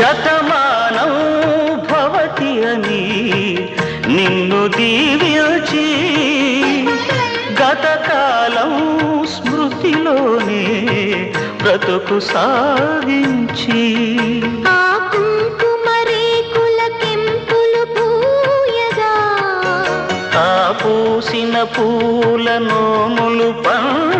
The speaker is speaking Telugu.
శతమానం భవతి అని నిన్ను దీవించి గతకాలం స్మృతిలోనే బ్రతుకు సాగించి. పూసిన పూల నోములు పండగా